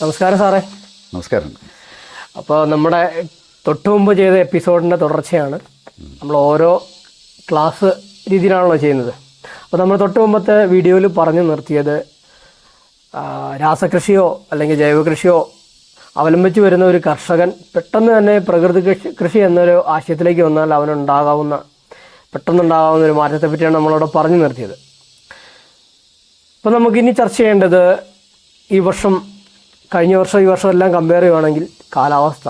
നമസ്കാരം സാറേ. നമസ്കാരം. അപ്പോൾ നമ്മുടെ തൊട്ട് മുമ്പ് ചെയ്ത എപ്പിസോഡിന്റെ തുടർച്ചയാണ്. നമ്മൾ ഓരോ ക്ലാസ് രീതിയിലാണല്ലോ ചെയ്യുന്നത്. അപ്പോൾ നമ്മൾ തൊട്ട് മുമ്പത്തെ വീഡിയോയിൽ പറഞ്ഞു നിർത്തിയത് രാസകൃഷിയോ അല്ലെങ്കിൽ ജൈവകൃഷിയോ അവലംബിച്ച് വരുന്ന ഒരു കർഷകൻ പെട്ടെന്ന് തന്നെ പ്രകൃതി കൃഷി കൃഷി എന്നൊരു ആശയത്തിലേക്ക് വന്നാൽ അവനുണ്ടാകാവുന്ന പെട്ടെന്നുണ്ടാകാവുന്ന ഒരു മാറ്റത്തെ പറ്റിയാണ് നമ്മളവിടെ പറഞ്ഞു നിർത്തിയത്. അപ്പോൾ നമുക്കിനി ചർച്ച ചെയ്യേണ്ടത് ഈ വർഷം കഴിഞ്ഞ വർഷം ഈ വർഷം എല്ലാം കമ്പയർ ചെയ്യുവാണെങ്കിൽ കാലാവസ്ഥ.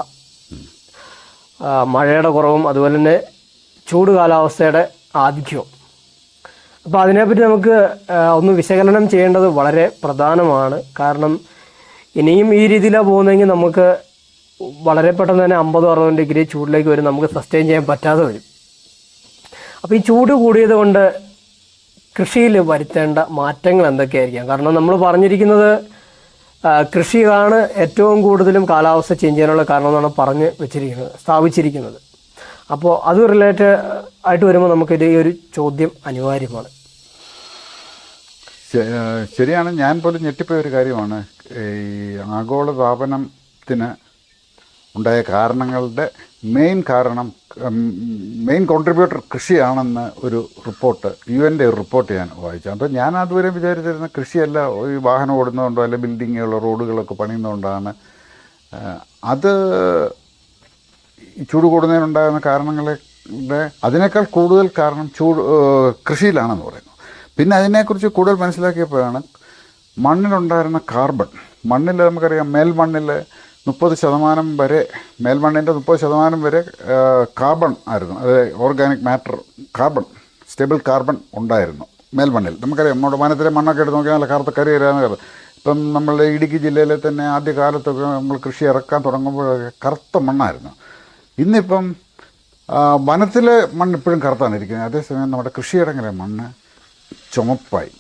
മഴയുടെ കുറവും അതുപോലെ തന്നെ ചൂട് കാലാവസ്ഥയുടെ ആധിക്യവും. അപ്പോൾ അതിനെപ്പറ്റി നമുക്ക് ഒന്ന് വിശകലനം ചെയ്യേണ്ടത് വളരെ പ്രധാനമാണ്. കാരണം ഇനിയും ഈ രീതിയിലാണ് പോകുന്നതെങ്കിൽ നമുക്ക് വളരെ പെട്ടെന്ന് തന്നെ അമ്പതോ അറുപതോ ഡിഗ്രി ചൂടിലേക്ക് വരും. നമുക്ക് സസ്റ്റെയിൻ ചെയ്യാൻ പറ്റാതെ വരും. അപ്പോൾ ഈ ചൂട് കൂടിയത് കൊണ്ട് കൃഷിയിൽ വരുത്തേണ്ട മാറ്റങ്ങൾ എന്തൊക്കെയായിരിക്കാം? കാരണം നമ്മൾ പറഞ്ഞിരിക്കുന്നത് കൃഷിയാണ് ഏറ്റവും കൂടുതലും കാലാവസ്ഥ ചേഞ്ച് ചെയ്യാനുള്ള കാരണം എന്നാണ് പറഞ്ഞ് വെച്ചിരിക്കുന്നത് സ്ഥാപിച്ചിരിക്കുന്നത്. അപ്പോൾ അത് റിലേറ്റഡ് ആയിട്ട് വരുമ്പോൾ നമുക്ക് ഈ ഒരു ചോദ്യം അനിവാര്യമാണ്. ശരിയാണ്. ഞാൻ പോലും ഞെട്ടിപ്പോയ ഒരു കാര്യമാണ്. ഈ ആഗോളതാപനത്തിന് ഉണ്ടായ കാരണങ്ങളുടെ മെയിൻ കാരണം മെയിൻ കോൺട്രിബ്യൂട്ടർ കൃഷിയാണെന്ന് ഒരു റിപ്പോർട്ട് യു എന്റെ ഒരു റിപ്പോർട്ട് ഞാൻ വായിച്ചു. അപ്പോൾ ഞാൻ അതുവരെ വിചാരിച്ചിരുന്ന കൃഷിയല്ല ഈ വാഹനം ഓടുന്നതുകൊണ്ടോ അല്ലെങ്കിൽ ബിൽഡിങ്ങുകളോ റോഡുകളൊക്കെ പണിയുന്നതുകൊണ്ടാണ്. അത് ചൂട് കൂടുന്നതിനുണ്ടാകുന്ന കാരണങ്ങളുടെ അതിനേക്കാൾ കൂടുതൽ കാരണം ചൂട് കൃഷിയിലാണെന്ന് പറയുന്നു. പിന്നെ അതിനെക്കുറിച്ച് കൂടുതൽ മനസ്സിലാക്കിയപ്പോഴാണ് മണ്ണിലുണ്ടായിരുന്ന കാർബൺ. മണ്ണിൽ നമുക്കറിയാം മേൽമണ്ണിൽ മുപ്പത് ശതമാനം വരെ മേൽമണ്ണിന്റെ മുപ്പത് ശതമാനം വരെ കാർബൺ ആയിരുന്നു. അത് organic matter carbon stable carbon ഉണ്ടായിരുന്നു മേൽമണ്ണിൽ. നമുക്കറിയാം നമ്മുടെ വനത്തിലെ മണ്ണൊക്കെ എടുത്ത് നോക്കിയാൽ നല്ല കറുത്ത കരി വരാമെന്ന് കരുത് ഇപ്പം നമ്മൾ ഇടുക്കി ജില്ലയിലെ തന്നെ ആദ്യ കാലത്തൊക്കെ നമ്മൾ കൃഷി ഇറക്കാൻ തുടങ്ങുമ്പോഴൊക്കെ കറുത്ത മണ്ണായിരുന്നു. ഇന്നിപ്പം വനത്തിലെ മണ്ണ് ഇപ്പോഴും കറുത്താണ് ഇരിക്കുന്നത്. അതേസമയം നമ്മുടെ കൃഷിയിടങ്ങളിലെ മണ്ണ് ചുമപ്പായി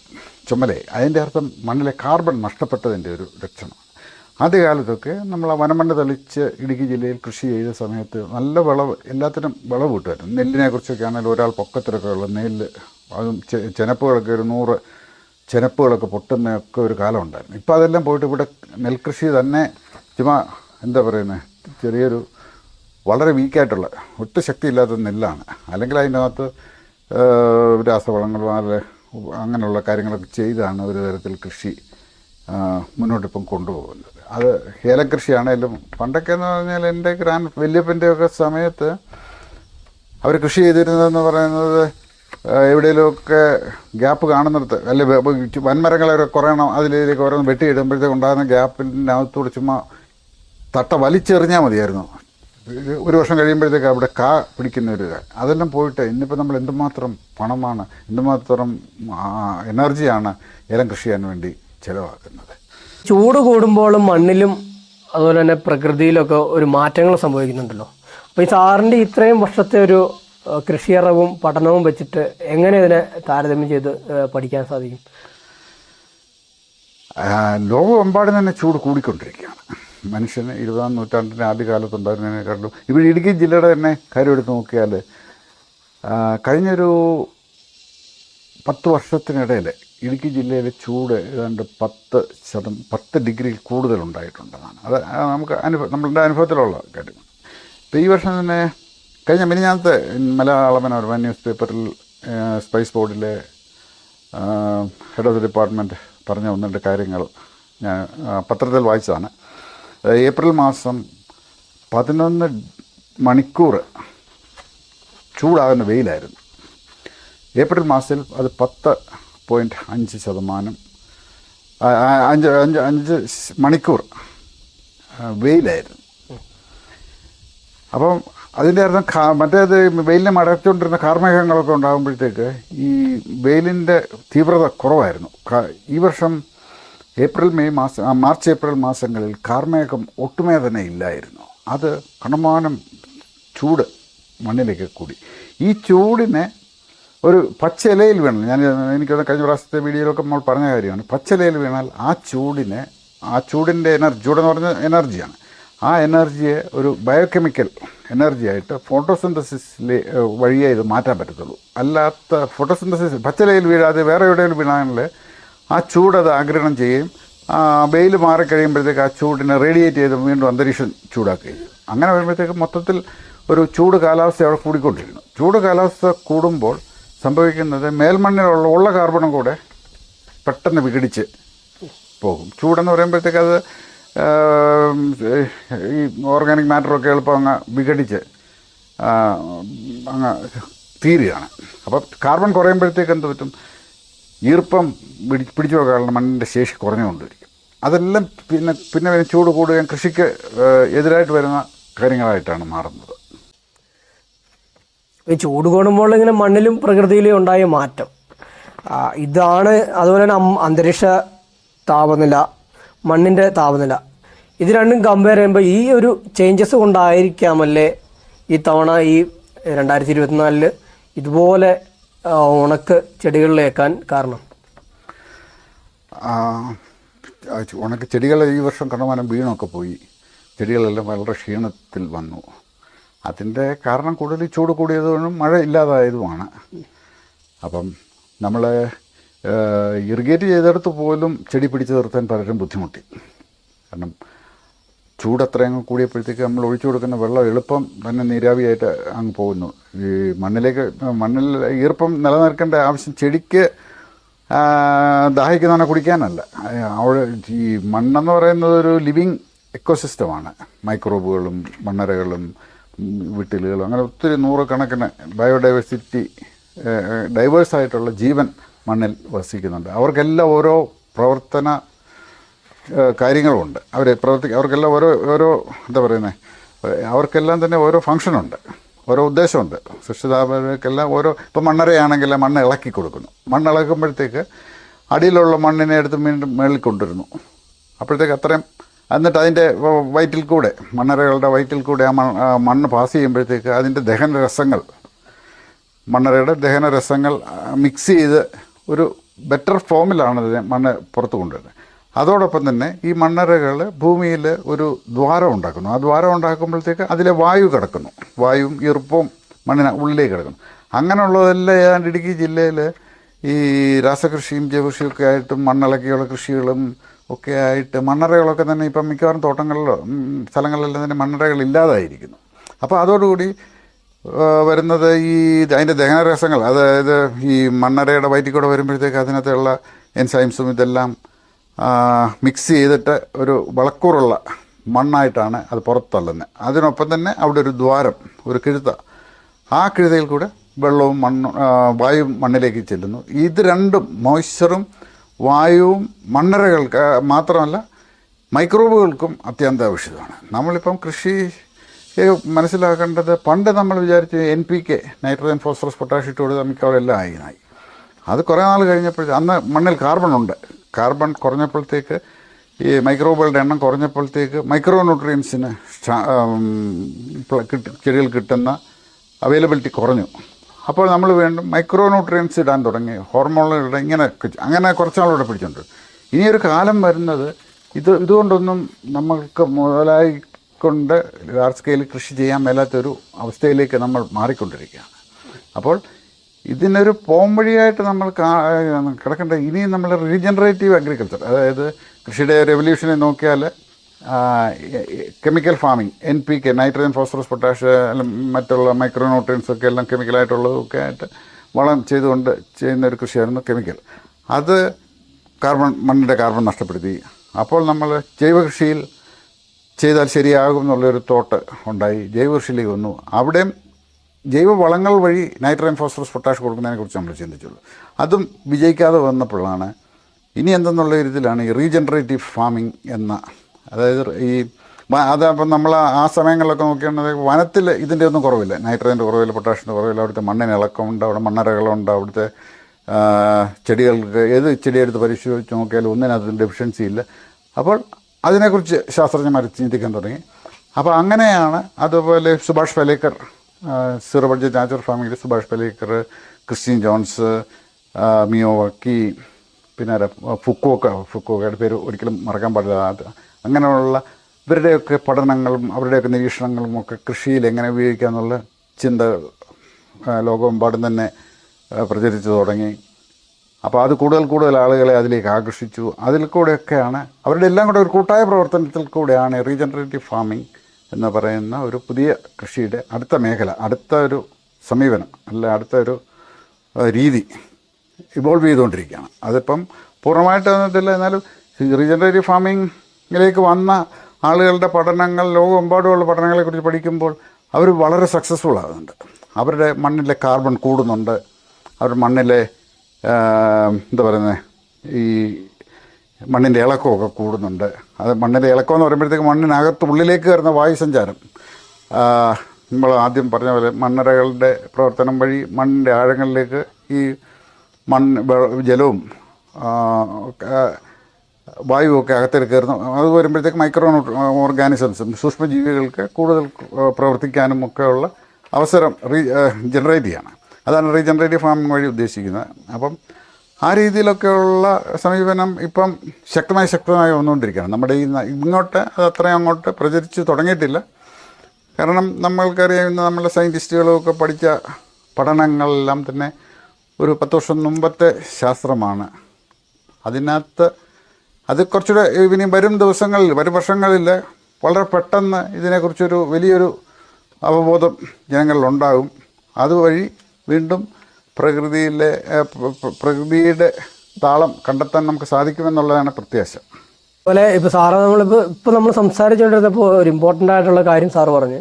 ചുമലേ. അതിന്റെ അർത്ഥം മണ്ണിലെ കാർബൺ നഷ്ടപ്പെട്ടതിന്റെ ഒരു ലക്ഷണമാണ് ആദ്യകാലത്തൊക്കെ നമ്മൾ ആ വനമണ്ണ് തെളിച്ച് ഇടുക്കി ജില്ലയിൽ കൃഷി ചെയ്ത സമയത്ത് നല്ല വിളവ് എല്ലാത്തിനും വിളവ് കിട്ടുമായിരുന്നു. നെല്ലിനെ കുറിച്ചൊക്കെ ആണെങ്കിലും ഒരാൾ പൊക്കത്തിലൊക്കെ ഉള്ള നെല്ല് അതും ചെനപ്പുകളൊക്കെ ഒരു നൂറ് ചെനപ്പുകളൊക്കെ പൊട്ടുന്നൊക്കെ ഒരു കാലം ഉണ്ടായിരുന്നു. ഇപ്പോൾ അതെല്ലാം പോയിട്ട് ഇവിടെ നെൽകൃഷി തന്നെ ചുമ്മാ എന്താ പറയുന്നത് ചെറിയൊരു വളരെ വീക്കായിട്ടുള്ള ഒട്ടും ശക്തിയില്ലാത്ത നെല്ലാണ്. അല്ലെങ്കിൽ അതിനകത്ത് രാസവളങ്ങളും അല്ലെ അങ്ങനെയുള്ള കാര്യങ്ങളൊക്കെ ചെയ്താണ് ഒരു തരത്തിൽ കൃഷി. മുന്നോട്ടിപ്പം കൊണ്ടുപോകുന്നത് അത് ഏലക്കൃഷിയാണേലും പണ്ടൊക്കെ എന്ന് പറഞ്ഞാൽ എന്റെ ഗ്രാൻഡ് വല്യപ്പന്റെ ഒക്കെ സമയത്ത് അവർ കൃഷി ചെയ്തിരുന്നതെന്ന് പറയുന്നത് എവിടെയെങ്കിലുമൊക്കെ ഗ്യാപ്പ് കാണുന്നിടത്ത് അല്ലെ വൻമരങ്ങളൊക്കെ കുറയണം അതിലേക്ക് ഓരോന്ന് വെട്ടിയിടുമ്പോഴത്തേക്ക് ഉണ്ടാകുന്ന ഗ്യാപ്പിനകത്തൂടെ ചുമ്മാ തട്ട വലിച്ചെറിഞ്ഞാൽ മതിയായിരുന്നു ഒരു വർഷം കഴിയുമ്പോഴത്തേക്ക് അവിടെ കാ പിടിക്കുന്ന ഒരു. അതെല്ലാം പോയിട്ട് ഇന്നിപ്പോൾ നമ്മൾ എന്തുമാത്രം പണമാണ് എന്തുമാത്രം എനർജിയാണ് ഏലം കൃഷി ചെയ്യാൻ വേണ്ടി ചിലവാക്കുന്നത്. ചൂട് കൂടുമ്പോഴും മണ്ണിലും അതുപോലെ തന്നെ പ്രകൃതിയിലൊക്കെ ഒരു മാറ്റങ്ങൾ സംഭവിക്കുന്നുണ്ടല്ലോ. അപ്പോൾ ഈ സാറിന്റെ ഇത്രയും വർഷത്തെ ഒരു കൃഷിയറിവും പഠനവും വെച്ചിട്ട് എങ്ങനെ ഇതിനെ താരതമ്യം ചെയ്ത് പഠിക്കാൻ സാധിക്കും? ലോകമെമ്പാടും തന്നെ ചൂട് കൂടിക്കൊണ്ടിരിക്കുകയാണ്. മനുഷ്യന് ഇരുപതാം നൂറ്റാണ്ടിന്റെ ആദ്യകാലത്തുണ്ടായിരുന്നതിനെക്കാളും ഇവിടെ ഇടുക്കി ജില്ലയുടെ തന്നെ കാര്യം എടുത്ത് നോക്കിയാൽ കഴിഞ്ഞൊരു പത്ത് വർഷത്തിനിടയിൽ ഇടുക്കി ജില്ലയിലെ ചൂട് ഏതാണ്ട് പത്ത് ശതം പത്ത് ഡിഗ്രിയിൽ കൂടുതൽ ഉണ്ടായിട്ടുണ്ടെന്നാണ് അത് നമുക്ക് അനുഭവം നമ്മളുടെ അനുഭവത്തിലുള്ള കാര്യം. ഇപ്പോൾ ഈ വർഷം തന്നെ കഴിഞ്ഞ മിനിഞ്ഞാത്ത മലയാള മനോരമ ന്യൂസ് പേപ്പറിൽ സ്പൈസ് ബോർഡിലെ ഹെഡ് ഓഫ് ദി ഡിപ്പാർട്ട്മെന്റ് പറഞ്ഞ ഒന്ന് രണ്ട് കാര്യങ്ങൾ ഞാൻ പത്രത്തിൽ വായിച്ചതാണ്. ഏപ്രിൽ മാസം പതിനൊന്ന് മണിക്കൂർ ചൂടാകുന്ന വെയിലായിരുന്നു. ഏപ്രിൽ മാസത്തിൽ അത് പത്ത് പോയിന്റ് അഞ്ച് ശതമാനം. അഞ്ച് അഞ്ച് അഞ്ച് മണിക്കൂർ വെയിലായിരുന്നു. അപ്പം അതിന്റെ അർത്ഥം കാ മറ്റേത് വെയിലിനെ മടച്ചുകൊണ്ടിരുന്ന കാർമേഘങ്ങളൊക്കെ ഉണ്ടാകുമ്പോഴത്തേക്ക് ഈ വെയിലിന്റെ തീവ്രത കുറവായിരുന്നു. ഈ വർഷം ഏപ്രിൽ മെയ് മാസം മാർച്ച് ഏപ്രിൽ മാസങ്ങളിൽ കാർമേഘം ഒട്ടുമേ തന്നെ ഇല്ലായിരുന്നു. അത് കണമാനം ചൂട് മണ്ണിലേക്ക് കൂടി. ഈ ചൂടിനെ ഒരു പച്ച ഇലയിൽ വീണാൽ ഞാൻ എനിക്കത് കഴിഞ്ഞ പ്രാവശ്യത്തെ വീഡിയോയിലൊക്കെ നമ്മൾ പറഞ്ഞ കാര്യമാണ്. പച്ച ഇലയിൽ വീണാൽ ആ ചൂടിനെ ആ ചൂടിന്റെ എനർജി ചൂടെന്ന് പറഞ്ഞ എനർജിയാണ്. ആ എനർജിയെ ഒരു ബയോകെമിക്കൽ എനർജിയായിട്ട് ഫോട്ടോസിന്തസിസിൽ വഴിയേ ഇത് മാറ്റാൻ പറ്റത്തുള്ളൂ. അല്ലാത്ത ഫോട്ടോസിന്തസിസ് പച്ചലയിൽ വീഴാതെ വേറെ എവിടെയെങ്കിലും വീണാണെങ്കിൽ ആ ചൂട് അത് ആഗിരണം ചെയ്യുകയും വെയിൽ മാറിക്കഴിയുമ്പോഴത്തേക്ക് ആ ചൂടിനെ റേഡിയേറ്റ് ചെയ്ത് വീണ്ടും അന്തരീക്ഷം ചൂടാക്കുകയും അങ്ങനെ വരുമ്പോഴത്തേക്ക് മൊത്തത്തിൽ ഒരു ചൂട് കാലാവസ്ഥ അവിടെ കൂടിക്കൊണ്ടിരുന്നു ചൂട് കാലാവസ്ഥ കൂടുമ്പോൾ സംഭവിക്കുന്നത് മേൽമണ്ണിലുള്ള ഉള്ള കാർബണും കൂടെ പെട്ടെന്ന് വിഘടിച്ച് പോകും. ചൂടെന്ന് പറയുമ്പോഴത്തേക്ക് അത് ഈ ഓർഗാനിക് മാറ്ററൊക്കെ എളുപ്പം അങ്ങ് വിഘടിച്ച് അങ്ങ് തീരുകയാണ്. അപ്പോൾ കാർബൺ കുറയുമ്പോഴത്തേക്ക് എന്ത് പറ്റും? ഈർപ്പം പിടി പിടിച്ചു പോകാനുള്ള മണ്ണിന്റെ ശേഷി കുറഞ്ഞുകൊണ്ടിരിക്കും. അതെല്ലാം പിന്നെ പിന്നെ ചൂട് കൂടുകയും കൃഷിക്ക് എതിരായിട്ട് വരുന്ന കാര്യങ്ങളായിട്ടാണ് മാറുന്നത്. ചൂട് കൂടുമ്പോൾ ഇങ്ങനെ മണ്ണിലും പ്രകൃതിയിലും ഉണ്ടായ മാറ്റം. ഇതാണ് അതുപോലെ തന്നെ അന്തരീക്ഷ താപനില മണ്ണിന്റെ താപനില. ഇത് രണ്ടും കമ്പയർ ചെയ്യുമ്പോൾ ഈ ഒരു ചേഞ്ചസ് കൊണ്ടായിരിക്കാമല്ലേ ഈ തവണ ഈ രണ്ടായിരത്തി ഇരുപത്തിനാലിൽ ഇതുപോലെ ഉണക്ക് ചെടികളിലേക്കാൻ കാരണം? ഉണക്ക ചെടികൾ ഈ വർഷം കണ്ടമാനം വീണൊക്കെ പോയി. ചെടികളെല്ലാം വളരെ ക്ഷീണത്തിൽ വന്നു. അതിന്റെ കാരണം കൂടുതൽ ചൂട് കൂടിയതുകൊണ്ടും മഴ ഇല്ലാതായതുമാണ്. അപ്പം നമ്മൾ ഇറിഗേറ്റ് ചെയ്തെടുത്ത് പോലും ചെടി പിടിച്ചു നിർത്താൻ പലരും ബുദ്ധിമുട്ടി. കാരണം ചൂട് അത്രയും കൂടിയപ്പോഴത്തേക്ക് നമ്മൾ ഒഴിച്ചു കൊടുക്കുന്ന വെള്ളം എളുപ്പം തന്നെ നീരാവിയായിട്ട് അങ്ങ് പോകുന്നു. ഈ മണ്ണിലേക്ക് മണ്ണിൽ ഈർപ്പം നിലനിൽക്കേണ്ട ആവശ്യം ചെടിക്ക് ദാഹിക്കുന്നതാണ് കുടിക്കാനല്ല. അവിടെ ഈ മണ്ണെന്ന് പറയുന്നത് ഒരു ലിവിങ് എക്കോസിസ്റ്റമാണ്. മൈക്രോബുകളും മണ്ണരകളും വിട്ടിലുകളും അങ്ങനെ ഒത്തിരി നൂറുകണക്കിന് ബയോഡൈവേഴ്സിറ്റി ഡൈവേഴ്സ് ആയിട്ടുള്ള ജീവൻ മണ്ണിൽ വസിക്കുന്നുണ്ട്. അവർക്കെല്ലാം ഓരോ പ്രവർത്തന കാര്യങ്ങളുമുണ്ട് അവർ പ്രവർത്തി അവർക്കെല്ലാം ഓരോ ഓരോ എന്താ പറയുന്നത് അവർക്കെല്ലാം തന്നെ ഓരോ ഫങ്ഷനുണ്ട് ഓരോ ഉദ്ദേശമുണ്ട്. സൃഷ്ടിതാപകർക്കെല്ലാം ഓരോ ഇപ്പം മണ്ണരയാണെങ്കിൽ മണ്ണ് ഇളക്കി കൊടുക്കുന്നു. മണ്ണ് ഇളക്കുമ്പോഴത്തേക്ക് അടിയിലുള്ള മണ്ണിനെ എടുത്ത് വീണ്ടും മേളിൽ കൊണ്ടുവരുന്നു. അപ്പോഴത്തേക്ക് അത്രയും എന്നിട്ട് അതിന്റെ വയറ്റിൽ കൂടെ മണ്ണരകളുടെ വയറ്റിൽ കൂടെ ആ മണ്ണ് പാസ് ചെയ്യുമ്പോഴത്തേക്ക് അതിന്റെ ദഹന രസങ്ങൾ മണ്ണരയുടെ ദഹനരസങ്ങൾ മിക്സ് ചെയ്ത് ഒരു ബെറ്റർ ഫോമിലാണ് ഇതിനെ മണ്ണ് പുറത്തു കൊണ്ടുവരുന്നത്. അതോടൊപ്പം തന്നെ ഈ മണ്ണരകൾ ഭൂമിയിൽ ഒരു ദ്വാരം ഉണ്ടാക്കുന്നു. ആ ദ്വാരം ഉണ്ടാക്കുമ്പോഴത്തേക്ക് അതിലെ വായു കിടക്കുന്നു. വായുവും ഈർപ്പവും മണ്ണിന് ഉള്ളിലേക്ക് കിടക്കുന്നു. അങ്ങനെയുള്ളതെല്ലാം ഏതാണ്ട് ഇടുക്കി ജില്ലയിൽ ഈ രാസകൃഷിയും ജൈവകൃഷിയും ഒക്കെ ആയിട്ടും മണ്ണിളക്കിയുള്ള കൃഷികളും ഒക്കെ ആയിട്ട് മണ്ണറകളൊക്കെ തന്നെ ഇപ്പം മിക്കവാറും തോട്ടങ്ങളിലോ സ്ഥലങ്ങളിലെല്ലാം തന്നെ മണ്ണറകൾ ഇല്ലാതായിരിക്കുന്നു. അപ്പോൾ അതോടുകൂടി വരുന്നത് ഈ അതിന്റെ ദഹനരസങ്ങൾ അതായത് ഈ മണ്ണരയുടെ വയറ്റിൽ കൂടെ വരുമ്പോഴത്തേക്ക് അതിനകത്തുള്ള എൻസൈംസും ഇതെല്ലാം മിക്സ് ചെയ്തിട്ട് ഒരു വളക്കൂറുള്ള മണ്ണായിട്ടാണ് അത് പുറത്തള്ളുന്നത് അതിനൊപ്പം തന്നെ അവിടെ ഒരു ദ്വാരം ഒരു കിഴുത്ത. ആ കിഴുതയിൽ കൂടെ വെള്ളവും മണ്ണും വായും മണ്ണിലേക്ക് ചെല്ലുന്നു. ഇത് രണ്ടും മോയ്സ്ചറും വായുവും മണ്ണരകൾക്ക് മാത്രമല്ല മൈക്രോബുകൾക്കും അത്യന്താപേക്ഷിതമാണ്. നമ്മളിപ്പം കൃഷി മനസ്സിലാക്കേണ്ടത് പണ്ട് നമ്മൾ വിചാരിച്ചു N P K nitrogen phosphorus potassium ഇട്ട് കൊടുത്താൽ മിക്കവാറും എല്ലാം ആയിനായി. അത് കുറേ നാൾ കഴിഞ്ഞപ്പോൾ അന്ന് മണ്ണിൽ കാർബൺ ഉണ്ട്. കാർബൺ കുറഞ്ഞപ്പോഴത്തേക്ക് ഈ മൈക്രോബുകളുടെ എണ്ണം കുറഞ്ഞപ്പോഴത്തേക്ക് മൈക്രോ ന്യൂട്രിയൻസിന് ചെടികൾ കിട്ടുന്ന അവൈലബിലിറ്റി കുറഞ്ഞു. അപ്പോൾ നമ്മൾ വീണ്ടും മൈക്രോ ന്യൂട്രിയൻസ് ഇടാൻ തുടങ്ങി. ഹോർമോണുകളുടെ ഇങ്ങനെ അങ്ങനെ കുറച്ച് നാളൂടെ പിടിച്ചിട്ടുണ്ട് ഇനിയൊരു കാലം വരുന്നത് ഇത് ഇതുകൊണ്ടൊന്നും നമ്മൾക്ക് മുതലായിക്കൊണ്ട് ലാർജ് സ്കെയിലിൽ കൃഷി ചെയ്യാൻ മേലാത്തൊരു അവസ്ഥയിലേക്ക് നമ്മൾ മാറിക്കൊണ്ടിരിക്കുകയാണ്. അപ്പോൾ ഇതിനൊരു പോംവഴിയായിട്ട് നമ്മൾ കിടക്കേണ്ട ഇനിയും നമ്മൾ റീജനറേറ്റീവ് അഗ്രികൾച്ചർ അതായത് കൃഷിയുടെ റെവല്യൂഷനെ നോക്കിയാൽ chemical farming N P K nitrogen phosphorus potash മറ്റുള്ള മൈക്രോ ന്യൂട്രിയൻസ് ഒക്കെ എല്ലാം കെമിക്കലായിട്ടുള്ളതൊക്കെ ആയിട്ട് വളം ചെയ്തുകൊണ്ട് ചെയ്യുന്ന ഒരു കൃഷിയായിരുന്നു കെമിക്കൽ അത് കാർബൺ മണ്ണിന്റെ കാർബൺ നഷ്ടപ്പെടുത്തി. അപ്പോൾ നമ്മൾ ജൈവ കൃഷിയിൽ ചെയ്താൽ ശരിയാകും എന്നുള്ളൊരു തോട്ട് ഉണ്ടായി. ജൈവ കൃഷിയിലേക്ക് വന്നു. അവിടെയും ജൈവ വളങ്ങൾ വഴി നൈട്രജൻ ഫോസ്ഫറസ് പൊട്ടാഷ് കൊടുക്കുന്നതിനെക്കുറിച്ച് നമ്മൾ ചിന്തിച്ചുള്ളൂ. അതും വിജയിക്കാതെ വന്നപ്പോഴാണ് ഇനി എന്തെന്നുള്ള രീതിയിലാണ് ഈ റീജനറേറ്റീവ് ഫാമിംഗ് എന്ന അതായത് ഈ അതപ്പം നമ്മൾ ആ സമയങ്ങളിലൊക്കെ നോക്കുകയാണെങ്കിൽ വനത്തിൽ ഇതിന്റെ ഒന്നും കുറവില്ല. നൈട്രജന്റെ കുറവില്ല പൊട്ടാഷ്യന്റെ കുറവില്ല അവിടുത്തെ മണ്ണിന് ഇളക്കമുണ്ട് അവിടെ മണ്ണരകളുണ്ട് അവിടുത്തെ ചെടികൾക്ക് ഏത് ചെടിയെടുത്ത് പരിശോധിച്ച് നോക്കിയാലും ഒന്നിനകത്ത് ഡെഫിഷ്യൻസി ഇല്ല. അപ്പോൾ അതിനെക്കുറിച്ച് ശാസ്ത്രജ്ഞന്മാർ ചിന്തിക്കാൻ തുടങ്ങി. അപ്പോൾ അങ്ങനെയാണ് അതുപോലെ Subhash Palekar zero budget natural ഫാമിംഗിൽ Subhash Palekar Christian Jones Miyawaki Miyawaki പിന്നെ? ഫുക്കോക്ക ഫുക്കോക്കയുടെ പേര് ഒരിക്കലും മറക്കാൻ പാടില്ല. അങ്ങനെയുള്ള ഇവരുടെയൊക്കെ പഠനങ്ങളും അവരുടെയൊക്കെ നിരീക്ഷണങ്ങളും ഒക്കെ കൃഷിയിൽ എങ്ങനെ ഉപയോഗിക്കുക എന്നുള്ള ചിന്ത ലോകമെമ്പാടും തന്നെ പ്രചരിച്ചു തുടങ്ങി. അപ്പോൾ അത് കൂടുതൽ കൂടുതൽ ആളുകളെ അതിലേക്ക് ആകർഷിച്ചു. അതിൽ കൂടെയൊക്കെയാണ് അവരുടെ എല്ലാം കൂടെ ഒരു കൂട്ടായ പ്രവർത്തനത്തിൽ കൂടെയാണ് റീജനറേറ്റീവ് ഫാമിംഗ് എന്ന് പറയുന്ന ഒരു പുതിയ കൃഷിയുടെ അടുത്ത മേഖല അടുത്ത ഒരു സമീപനം അല്ല അടുത്ത ഒരു രീതി ഇവോൾവ് ചെയ്തുകൊണ്ടിരിക്കുകയാണ്. അതിപ്പം പൂർണമായിട്ട് വന്നിട്ടില്ല. എന്നാലും റീജനറേറ്റീവ് ഫാമിങ്ങിലേക്ക് വന്ന ആളുകളുടെ പഠനങ്ങൾ ലോകമെമ്പാടുമുള്ള പഠനങ്ങളെക്കുറിച്ച് പഠിക്കുമ്പോൾ അവർ വളരെ സക്സസ്ഫുൾ ആകുന്നുണ്ട്. അവരുടെ മണ്ണിലെ കാർബൺ കൂടുന്നുണ്ട്. അവരുടെ മണ്ണിലെ എന്താ പറയുന്നത് ഈ മണ്ണിന്റെ ഇളക്കമൊക്കെ കൂടുന്നുണ്ട്. അത് മണ്ണിന്റെ ഇളക്കം എന്ന് പറയുമ്പോഴത്തേക്ക് മണ്ണിനകത്ത് ഉള്ളിലേക്ക് വരുന്ന വായുസഞ്ചാരം. നമ്മൾ ആദ്യം പറഞ്ഞ പോലെ മണ്ണറകളുടെ പ്രവർത്തനം വഴി മണ്ണിന്റെ ആഴങ്ങളിലേക്ക് ഈ മണ്ണ് ജലവും വായുവൊക്കെ അകത്തേക്ക് കയറുന്നു. അത് വരുമ്പോഴത്തേക്ക് മൈക്രോ ഓർഗാനിസംസും സൂക്ഷ്മജീവികൾക്ക് കൂടുതൽ പ്രവർത്തിക്കാനും ഒക്കെയുള്ള അവസരം റീ ജനറേറ്റ് ചെയ്യാണ്. അതാണ് റീജനറേറ്റീവ് ഫാമിംഗ് വഴി ഉദ്ദേശിക്കുന്നത്. അപ്പം ആ രീതിയിലൊക്കെയുള്ള സമീപനം ഇപ്പം ശക്തമായി ശക്തമായി വന്നുകൊണ്ടിരിക്കുകയാണ്. നമ്മുടെ ഈ ഇങ്ങോട്ട് അത് അത്രയും അങ്ങോട്ട് പ്രചരിച്ച് തുടങ്ങിയിട്ടില്ല. കാരണം നമ്മൾക്കറിയാവുന്ന നമ്മളെ സയന്റിസ്റ്റുകളൊക്കെ പഠിച്ച പഠനങ്ങളെല്ലാം തന്നെ ഒരു പത്ത് വർഷം മുമ്പത്തെ ശാസ്ത്രമാണ്. അതിനകത്ത് അത് കുറച്ചുകൂടെ ഇനി വരും ദിവസങ്ങളിൽ വരും വർഷങ്ങളിൽ വളരെ പെട്ടെന്ന് ഇതിനെക്കുറിച്ചൊരു വലിയൊരു അവബോധം ജനങ്ങളിലുണ്ടാകും. അതുവഴി വീണ്ടും പ്രകൃതിയിലെ പ്രകൃതിയുടെ താളം കണ്ടെത്താൻ നമുക്ക് സാധിക്കുമെന്നുള്ളതാണ് പ്രത്യാശ. അതുപോലെ ഇപ്പോൾ സാറ് നമ്മളിപ്പോൾ ഇപ്പോൾ നമ്മൾ സംസാരിച്ചുകൊണ്ടിരുന്നപ്പോൾ ഒരു ഇമ്പോർട്ടന്റ് ആയിട്ടുള്ള കാര്യം സാറ് പറഞ്ഞ്.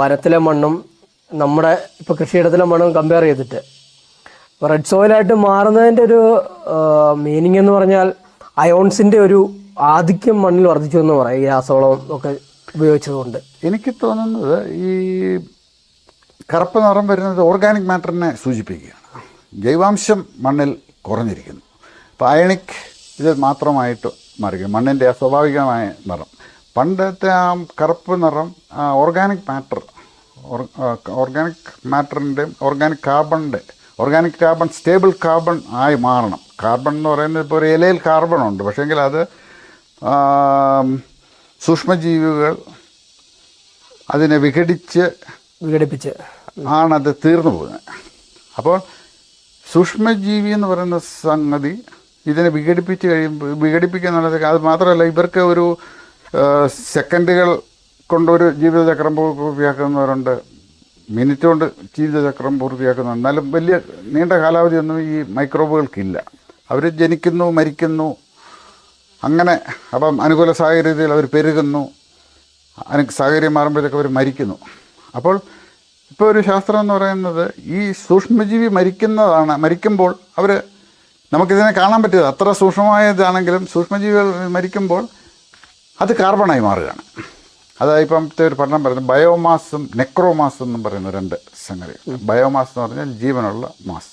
വനത്തിലെ മണ്ണും നമ്മുടെ ഇപ്പോൾ കൃഷിയിടത്തിലെ മണ്ണും കമ്പയർ ചെയ്തിട്ട്. റെഡ് സോയിലായിട്ട് മാറുന്നതിന്റെ ഒരു മീനിങ് എന്ന് പറഞ്ഞാൽ അയോൺസിന്റെ ഒരു ആധിക്യം മണ്ണിൽ വർദ്ധിച്ചു എന്ന് പറയാം. ഈ രാസവളം ഒക്കെ ഉപയോഗിച്ചതുകൊണ്ട്. എനിക്ക് തോന്നുന്നത് ഈ കറുപ്പ് നിറം വരുന്നത് ഓർഗാനിക് മാറ്ററിനെ സൂചിപ്പിക്കുകയാണ്. ജൈവാംശം മണ്ണിൽ കുറഞ്ഞിരിക്കുന്നു. അപ്പോൾ അയണിക് ഇത് മാത്രമായിട്ട് മാറുകയും മണ്ണിന്റെ സ്വാഭാവികമായ നിറം. പണ്ടത്തെ ആ കറുപ്പ് നിറം ഓർഗാനിക് മാറ്റർ ഓർഗാനിക് മാറ്ററിന്റെയും ഓർഗാനിക് കാർബണിന്റെ ഓർഗാനിക് കാർബൺ സ്റ്റേബിൾ കാർബൺ ആയി മാറണം. കാർബൺ എന്ന് പറയുന്നത് ഇപ്പോൾ ഒരു ഇലയിൽ കാർബൺ ഉണ്ട്. പക്ഷേങ്കിൽ അത് സൂക്ഷ്മജീവികൾ അതിനെ വിഘടിച്ച് വിഘടിപ്പിച്ച്. ആണത് തീർന്നു പോകുന്നത്. അപ്പോൾ സൂക്ഷ്മജീവി എന്ന് പറയുന്ന സംഗതി ഇതിനെ വിഘടിപ്പിച്ച് കഴിയുമ്പോൾ വിഘടിപ്പിക്കുക എന്നുള്ളത് അത് മാത്രമല്ല ഇവർക്ക് ഒരു സെക്കൻഡുകൾ കൊണ്ടൊരു ജീവിതചക്രം പൂർത്തിയാക്കുന്നവരുണ്ട്. മിനിറ്റ് കൊണ്ട് ജീവിതചക്രം പൂർത്തിയാക്കുന്നു എന്നാലും വലിയ നീണ്ട കാലാവധിയൊന്നും ഈ മൈക്രോബുകൾക്കില്ല. അവർ ജനിക്കുന്നു മരിക്കുന്നു. അങ്ങനെ അപ്പം അനുകൂല സാഹചര്യത്തിൽ അവർ പെരുകുന്നു. സാഹചര്യം മാറുമ്പോഴത്തേക്ക് അവർ മരിക്കുന്നു. അപ്പോൾ ഇപ്പോൾ ഒരു ശാസ്ത്രം എന്ന് പറയുന്നത് ഈ സൂക്ഷ്മജീവി മരിക്കുന്നതാണ് മരിക്കുമ്പോൾ അവർ നമുക്കിതിനെ കാണാൻ പറ്റിയത് അത്ര സൂക്ഷ്മമായതാണെങ്കിലും സൂക്ഷ്മജീവികൾ മരിക്കുമ്പോൾ അത് കാർബണായി മാറുകയാണ്. അതായത് ഇപ്പോഴത്തെ ഒരു പഠനം പറയുന്നത് ബയോമാസും നെക്രോമാസ് എന്നും പറയുന്ന രണ്ട് സംഗതി ബയോമാസ് എന്ന് പറഞ്ഞാൽ ജീവനുള്ള മാസ്.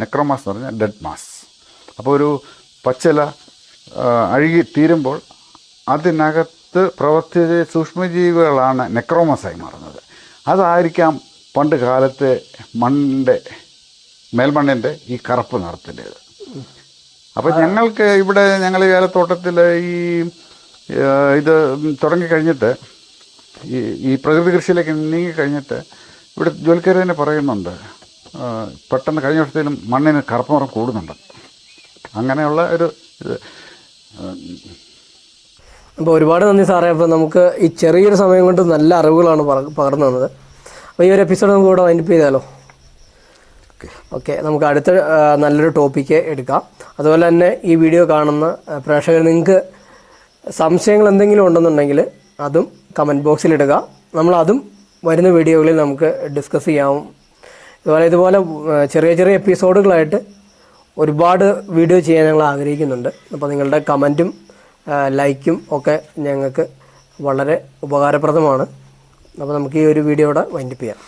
നെക്രോമാസ് എന്ന് പറഞ്ഞാൽ ഡെഡ് മാസ്. അപ്പോൾ ഒരു പച്ചില അഴുകി തീരുമ്പോൾ അതിനകത്ത് പ്രവർത്തിച്ച സൂക്ഷ്മജീവികളാണ് നെക്രോമസായി മാറുന്നത്. അതായിരിക്കാം പണ്ട് കാലത്തെ മണ്ണിന്റെ മേൽമണ്ണിന്റെ ഈ കറുപ്പ് നിറത്തിന്റേത്. അപ്പോൾ ഞങ്ങൾക്ക് ഇവിടെ ഞങ്ങൾ ഈ ഏലത്തോട്ടത്തിൽ ഈ ഇത് തുടങ്ങിക്കഴിഞ്ഞിട്ട് ഈ ഈ പ്രകൃതി കൃഷിയിലേക്ക് നീങ്ങി കഴിഞ്ഞിട്ട് ഇവിടെ ജോലിക്കാർ തന്നെ പറയുന്നുണ്ട് പെട്ടെന്ന് കഴിഞ്ഞ വർഷത്തിലും മണ്ണിന് കറുപ്പുറം കൂടുന്നുണ്ട്. അങ്ങനെയുള്ള ഒരു ഇത്. അപ്പോൾ ഒരുപാട് നന്ദി സാറേ. അപ്പോൾ നമുക്ക് ഈ ചെറിയൊരു സമയം കൊണ്ട് നല്ല അറിവുകളാണ് പകർന്നു തന്നത്. അപ്പോൾ ഈ ഒരു എപ്പിസോഡ് നമുക്ക് ഇവിടെ വൈൻഡപ്പ് ചെയ്താലോ? ഓക്കെ. നമുക്ക് അടുത്ത നല്ലൊരു ടോപ്പിക്ക് എടുക്കാം. അതുപോലെ തന്നെ ഈ വീഡിയോ കാണുന്ന പ്രേക്ഷകർ നിങ്ങൾക്ക് സംശയങ്ങൾ എന്തെങ്കിലും ഉണ്ടെന്നുണ്ടെങ്കിൽ അതും കമന്റ് ബോക്സിലിടുക നമ്മളതും വരുന്ന വീഡിയോകളിൽ നമുക്ക് ഡിസ്കസ് ചെയ്യാവും. അതുപോലെ ഇതുപോലെ ചെറിയ ചെറിയ എപ്പിസോഡുകളായിട്ട് ഒരുപാട് വീഡിയോ ചെയ്യാൻ ഞങ്ങൾ ആഗ്രഹിക്കുന്നുണ്ട്. അപ്പോൾ നിങ്ങളുടെ കമന്റും ലൈക്കും ഒക്കെ ഞങ്ങൾക്ക് വളരെ ഉപകാരപ്രദമാണ്. അപ്പോൾ നമുക്ക് ഈ ഒരു വീഡിയോയുടെ വൈൻഡപ്പ് ചെയ്യാം.